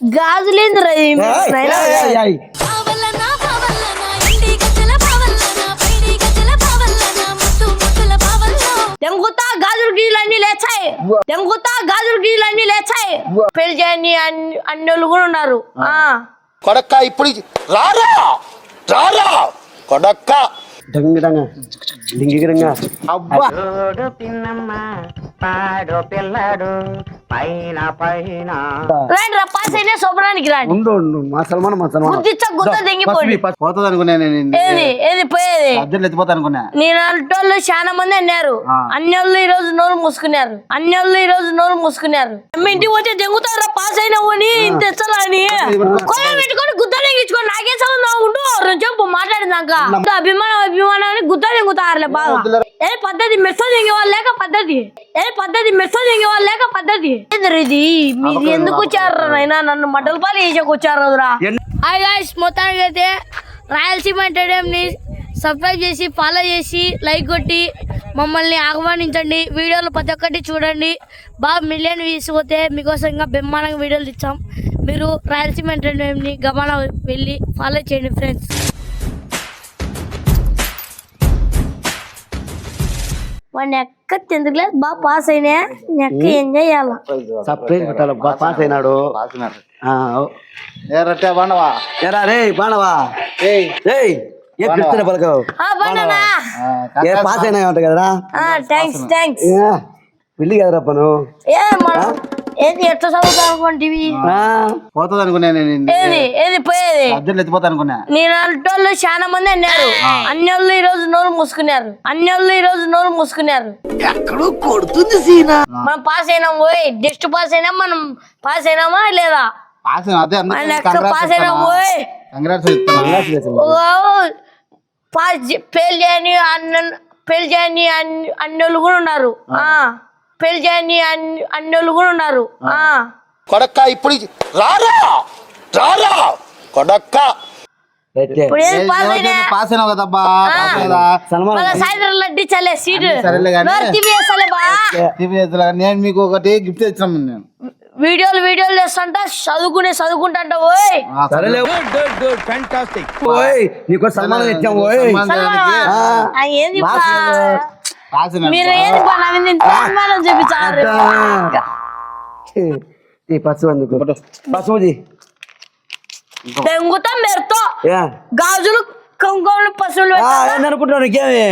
గాజులేంద్రా తెంగుతా గాజులు గీజులు అన్ని లేచాయి. తెంగుతా గాజులు గీజులు అన్ని లేచాయి. పెళ్ళి చేయని అన్ని అన్నోళ్ళు కూడా ఉన్నారు. ఆ. కొడక్క ఇప్పుడు రారా? రారా? కొడక్క. డంగ డంగ. లింగిరంగ అబ్బా. చూడు పిన్నమ్మ. పాడు పిల్లడు పైన పైన. రండి రా పాస్ అయినా శుభ్రానికి రండి. ఉండు ఉండు. మా సల్మాన్ మా సల్మాన్ గుద్దిచ్చ గుద్ద పోతుంది అనుకున్నా నేను ఏది? ఏది? పోయేది అద్దెలు ఎత్తిపోతా అనుకున్నా. నేను అంటోళ్ళు చాలా మంది అన్నారు. అన్నోళ్ళు ఈ రోజు నోరు మూసుకున్నారు. అన్నోళ్ళు ఈ రోజు నోరు మూసుకున్నారు. మీ ఇంటికి వచ్చి దెంగుతారా పాస్ అయినా అని ఇంత తెచ్చలా అని. కొయ్య పెట్టుకొని గుద్ద తెగించుకొని నాకే సంబంధం? మాట్లాడిందాక అభిమానం అభిమానం అని గుద్ద తెంగుతారులే బాగా ఏ పద్ధతి? మెస్స తెంగే వాళ్ళు లేక పద్ధతి? ఏ పద్ధతి? మెస్స తెంగే వాళ్ళు లేక పద్ధతి? ఇది? మీరు ఎందుకు వచ్చారు నైనా నన్ను మటల్ పాలు వేసాకు వచ్చారు రా హాయ్ గాయ్స్ మొత్తానికి అయితే రాయలసీమ ఎంటర్టైన్మెంట్ని సబ్స్క్రైబ్ చేసి ఫాలో చేసి లైక్ కొట్టి మమ్మల్ని ఆహ్వానించండి. వీడియోలు ప్రతి ఒక్కటి చూడండి. బాగా మిలియన్ వ్యూస్ పోతే మీకోసం ఇంకా బ్రహ్మాండంగా వీడియోలు ఇచ్చాం మీరు రాయలసీమ ఎంటర్టైన్మెంట్ని గమన వెళ్ళి ఫాలో చేయండి ఫ్రెండ్స్ వాడిని ఎక్క టెన్త్ క్లాస్ బాగా పాస్ అయినా ఎక్క ఎంజాయ్ చేయాల. సర్ప్రైజ్ పెట్టాలి బా పాస్ అయినాడు. ఆ, ఓ. ఏ రొట్టె బాండవా ఏరా రే బాణవా ఏయ్. ఏయ్ ఏ పిలుస్తున్నా పలకవు? ఆ, ఏ పాస్ అయినా ఉంటాయి కదరా? థ్యాంక్స్ థ్యాంక్స్ ఏ, పెళ్ళి కదరా పను ఏ మనం ఏది ఎట్లా చదువుతా అనుకుంటేవి పోతుంది అనుకున్నా నేను ఏది? ఏది? పోయేది? అద్దెలు ఎత్తిపోతా అనుకున్నా. నేను అంటోళ్ళు చాలా మంది అన్నారు. అన్నోళ్ళు ఈ రోజు నోరు మూసుకున్నారు. అన్నోళ్ళు ఈ రోజు నోరు మూసుకున్నారు. మనం పాస్ అయినాం పోయి జస్ట్ పాస్ అయినాం మనం పాస్ అయినామా లేదా? పాస్ అదే మన ఎక్కడ పాస్ అయినాం పోయి పాస్ పెళ్ళి చేయని అన్న పెళ్ళి చేయని అన్ని- అన్నోళ్ళు కూడా ఉన్నారు. ఆ. పెళ్ళి చేయని అన్ని- అన్నోళ్ళు కూడా ఉన్నారు. ఆ. కొడక్క ఇప్పుడు రారా? రారా? కొడక్క. అయితే ఇప్పుడు ఏది పాస్ అయినా పాస్ అయినావు కదబ్బా పాస్ కదా. సల్మాన్ మళ్ళీ సాయంత్రం లడ్డి చల్లే సీటు. సరేలే గానీ. నోరు తిప్పి వేస్తలే బా. టీవీ చేతులుగా నేను మీకు ఒకటి గిఫ్ట్ ఇచ్చాను నేను. వీడియోలు వీడియోలు చేస్తుంటా చదువుకునే చదువుకుంటా ఓయ్. ఆ, సరేలే ఓయ్ నీకు సల్మాన్ ఇచ్చాం ఓయ్. సల్మాన్ గారికి ఆ, ఆ, ఏంది బా? మీరు ఏంది బా నా మీద ఇంత అనుమానం చూపించారు. పసుపు అందుకు. పసుపుది తెంగుతా మెరుతో. గాజులు కుంకుమలు నీకేమి?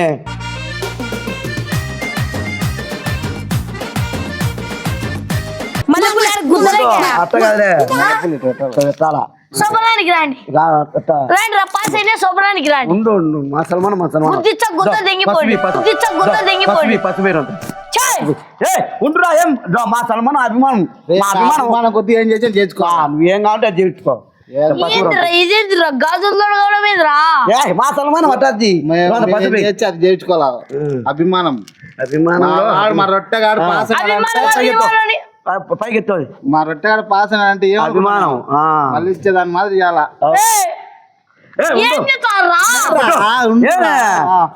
మళ్ళీ గుద్దలకి అట్ట కాదులే శుభ్రానికి రండి. రండి రా పాస్ అయినా శుభ్రానికి రండి. ఉండు ఉండు మా సల్మాన్ మా సల్మాన్. గుద్దిచ్చ గుద్ద దో, తెంగిపోండి పసుపు, పసుపు. గుద్దిచ్చ గుద్ద దో, తెంగిపోండి పసుపు, పసుపు వేరు అంట. ఛాయ్! ఏ ఉండురా ఏం? మా సల్మాన్ అభిమానం. మా అభిమానం. మన కొద్ది ఏం చేసి చేసుకో ఆ, నువ్వేం కావాలంటే అది చేయించుకో ఏందిరా ఇదేంటిరా గాజులు తొడగడం ఏందిరా ఏ మా సల్మాన్ అట్టది మేము ఏం చేసి అది చేయించుకోవాలా అభిమానం. అభిమానంలో మా వాడు మా రొట్టెగాడు పాస్ అయినాడంటే అభిమానం అభిమానం ఆ, పైకి ఎత్తు మా రొట్టెగాడు పాస్ అయినాడంటే ఏం అభిమానం ఆ. మళ్ళీ మాదిరి. చేస్తారా ఆ, ఉండురా. ఏలే,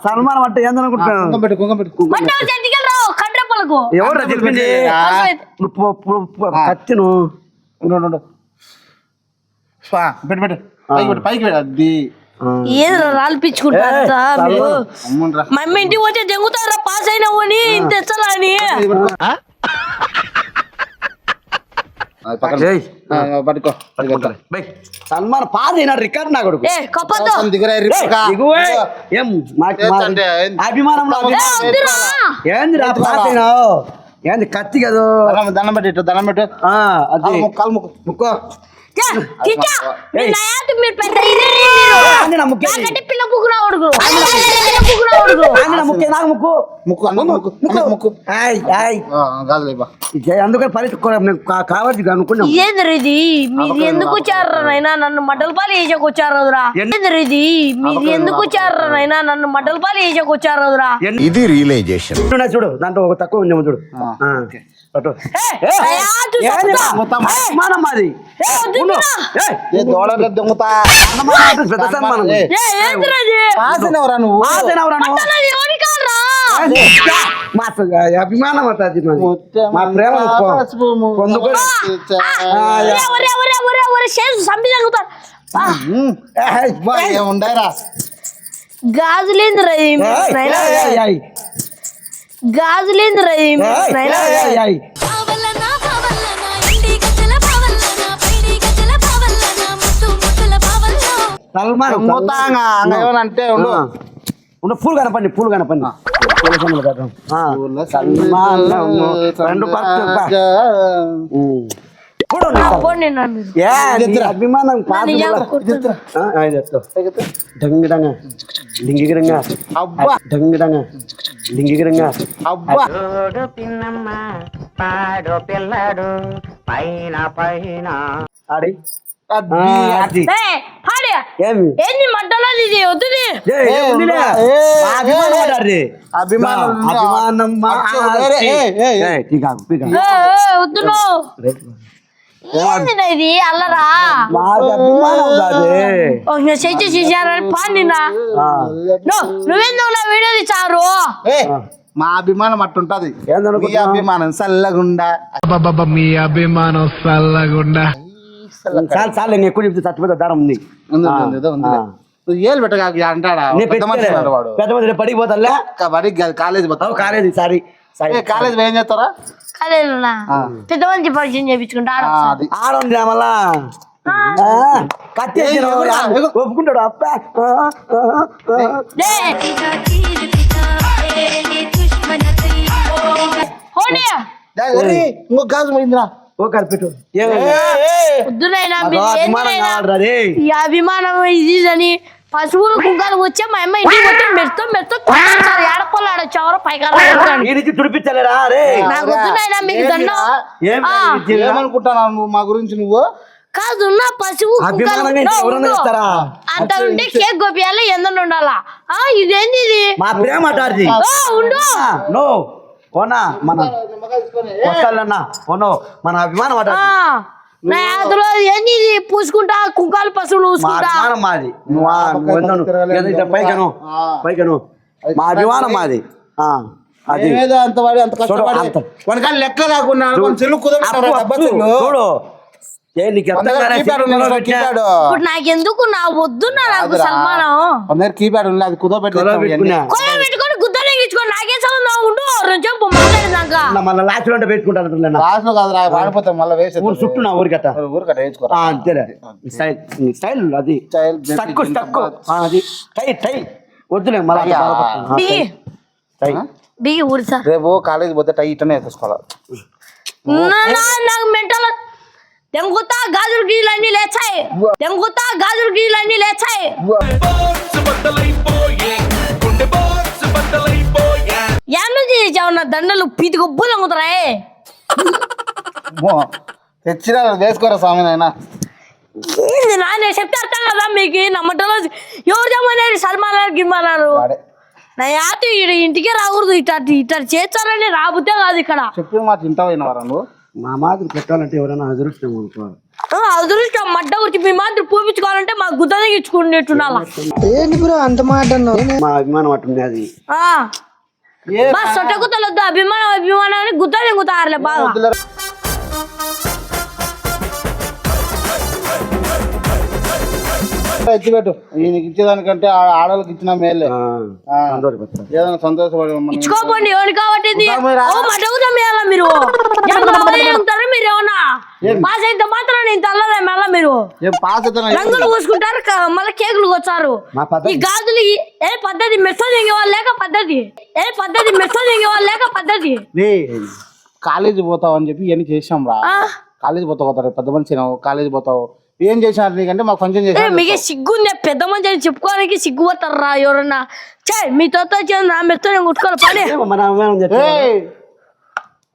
సల్మాన్ అంటే ఏందనుకుంటున్నావు కుంకం పెట్టు కుంకం పెట్టు. కుంకం మంటే చెట్టుకెళ్ళి రావు కండ్రెప్పలకు ఎవరు చెప్పింది నువ్వు పో- పో- పో- కత్తి నువ్వు ఉండు, ఉండు, ఉండు. స్వా, పెట్టు పెట్టు. పైకి పెట్టు పైకి పెట్టు. అది. ఏదిరా రాల్పించుకుంటారా ఏ, మీరు అమ్ముండ్రా. మమ్మీ ఇంటికి వచ్చి దెంగుతారా పాస్ అయినావు అని? ఇంత తెచ్చలా అని అది పక్కన ఏయ్. ఆ, పట్టుకో. సల్మాన్ రికార్డ్ నా కొడుకు. ఏంది? అభిమానంలో రా కత్తి కదా? దండం- పెట్టు దండం పెట్టు. ఆ, అది. కాలు ముక్కు, ముక్కు. అందుకని పరిస్థితి కావచ్చు అనుకున్నాం. ఏంద్ర ఇది? మీరు ఎందుకు వచ్చారు నైనా నన్ను మటల్ పాలు వేసాకు వచ్చారు రా ఏంద్ర ఇది? మీరు ఎందుకు వచ్చారు నైనా నన్ను మటల్ పాలు వేసాకు వచ్చారు ఇది రియలైజేషన్. చూడు దాంట్లో ఒక తక్కువ ఉందేమో చూడు. దోడలో దొంగతా అంటే పెద్ద సన్మానం. ఏ, ఏ, ఏంద్ర ఇది పాస్ అయినవరా నువ్వు? పాస్ అయినావురా నువ్వు? పట్టణాలు ఎవరి కాదురా మా అభిమానం అవుతుంది మా ప్రేమ ఉండరా గాజులేందిరా? గాజులేందిరా ఏమనంటే ఉండు. పూలు కనపండి పూలు కనపండి. అభిమానం. డంగిడంగ, డింగిగిడంగ, అబ్బా. డంగిడంగ, డింగిగిడంగ. అబ్బా చూడు పిన్నమ్మ పాడు పిల్లడు పైన పైన ఆడి. ఆ, అది. అది. ఏయ్, పాడి. ఏమి ఏంది మంటలో ఇది వద్దుది ఏ, ఏ, ఉందిలే. ఏ, మా అభిమానం ఇది? అల్లరా? మా అభిమానం కాదు. ఒక చెయ్యి చూసారని పాడినా ఆ, నువ్వెందుకు నా వీడియో తీసారు? ఏ, మా అభిమానం అట్టుంటది. మీ? అభిమానం చల్లగుండా మీ అభిమానం సల్లగుండా. చాలు చాలు నేను ఎక్కువ చెప్తే చచ్చిపోతే దారం ఉంది. ఏళ్ళు పెట్టగా అంటాడా? నేను పెద్ద మనిషి బడికి కాదు, కాలేజ్ పోతావు? కాలేదు సారీ కాలేజ్ ఏం చేస్తారా? కాలేదునా పెద్ద మంచి పరిచయం చేయించుకుంటా? అది. ఆడుంది మళ్ళా? కత్తి. ఒప్పుకుంటాడు అప్ప ఇంకో గాజు పోయిందిరా. ఓ కలిపెట్టు అభిమానం ఇది అని పశువులు కుంకాలు వచ్చే మా అమ్మ ఇంటికి మొత్తం మెరుతూ మెరుతూ ఏడకోళ్ళు ఆడొచ్చావరో పైకాలు ఈ నుంచి తుడిపించలేరా? రే నాకు వద్దునైనా మీకు దండం ఏం ఆ, ఏమనుకుంటున్నావు నువ్వు మా గురించి నువ్వు? కాదు నా పశువు? అంత ఉంటే కేక్ గోపియాలి ఎందరు ఉండాలా? ఆ ఇదేంది ఇది మా ప్రేమ అటార్జీ ఓ ఉండు. నో. ఓనా మన వస్తాలన్నా. ఓనో మన అభిమానం ఆ, అటార్జీ నా ఇది పూసుకుంటా కుంకాలు పశువులు మా పూసుకుంటా అభిమానం మాది. పైకను పైకను. మా అభిమానం అది. అంత వాడి అంత కష్టపడి. వాడికి లెక్క రాకుండా చెల్లు అప్పు, చూడు. ఏ నీకు కాలే, కీప్యాడ్ సిగ్గు ఉన్నాడు నా మళ్ళీ లాస్ట్లో పెట్టుకుంటాను మళ్ళీ వేసి ఊరు చుట్టూ నా ఊరికి అట్ట ఊరు కట్ట వేసుకోరా ఆ, అంతేలే స్టైల్ స్టైల్ అది. స్టైల్ తక్కువ తక్కువ అది. టై టై. వద్దులే మళ్ళీ టై బిగి ఊరి సార్. రేపు కాలేజ్ పోతే టై ఇట్టనే వేసుకోవాలి నా- నా- నాకు మెంటల్ తెంగుతా గాజులు అన్ని లేచాయి. తెంగుతా గాజులు అన్ని లేచాయి. నా దండలు పీతి గొప్పలు అమ్ముతున్నాయి తెచ్చినా వేసుకోరా స్వామి నాయన. ఏంది నా నేను చెప్తే అర్థం కదా మీకు? నమ్మటంలో ఎవరు తెమ్మన్నారు సల్మాన్ గిమ్మన్నారు. నా యాత ఈడ ఇంటికే రాకూడదు ఇట్లా ఇట్లా చేస్తారని రాబుతే కాదు ఇక్కడ. చెప్పిన మాట నువ్వు? మా మాదిరి పెట్టాలంటే ఎవరైనా అదృష్టం అనుకోవాలి ఆ, అదృష్టం మడ్డ గురించి మీ మాదిరి పూపించుకోవాలంటే మా గుద్ద తెగించుకునేట్టున్నాలా మా అభిమానం అట్టుంది బా సొట్ట గుత్తలొద్దు అభిమానం అభిమానాన్ని గుద్ద తెంగుతారులే బాగా ఎత్తిపెట్టు ఈయనకి ఇచ్చేదానికంటే ఆ- ఆడవాళ్ళకి ఇచ్చిన మేలే. ఏదైనా సంతోషపడి మనం ఇచ్చుకోపోండి ఎవరు కాబట్టి మీరు మీరు? ఏమన్నా పాస్ అయితే మాత్రం నేను తల్లలే మళ్ళా మీరు. పాస్ రంగులు పూసుకుంటారు క- మళ్ళీ కేకులు వచ్చారు. ఈ గాజులు ఏ పద్ధతి? మెస్సో దిగే వాళ్ళు లేక పద్ధతి? ఏ పద్ధతి? మెస్సో దిగే వాళ్ళు లేక పద్ధతి? కాలేజీ పోతావు అని చెప్పి ఇవన్నీ చేసాం రా. ఆ. కాలేజీ పోతావు కదా పెద్ద మనిషి కాలేజీ పోతావు. ఏం చేసినారు నీకంటే మాకు ఫంక్షన్ ఏ, చేసాను మీకే సిగ్గుందే పెద్ద మంచి అని చెప్పుకోవడానికి సిగ్గుపడతారా ఎవరన్నా? చే మీతో నా మెత్తో నేను కుట్టుకోవాలి పని.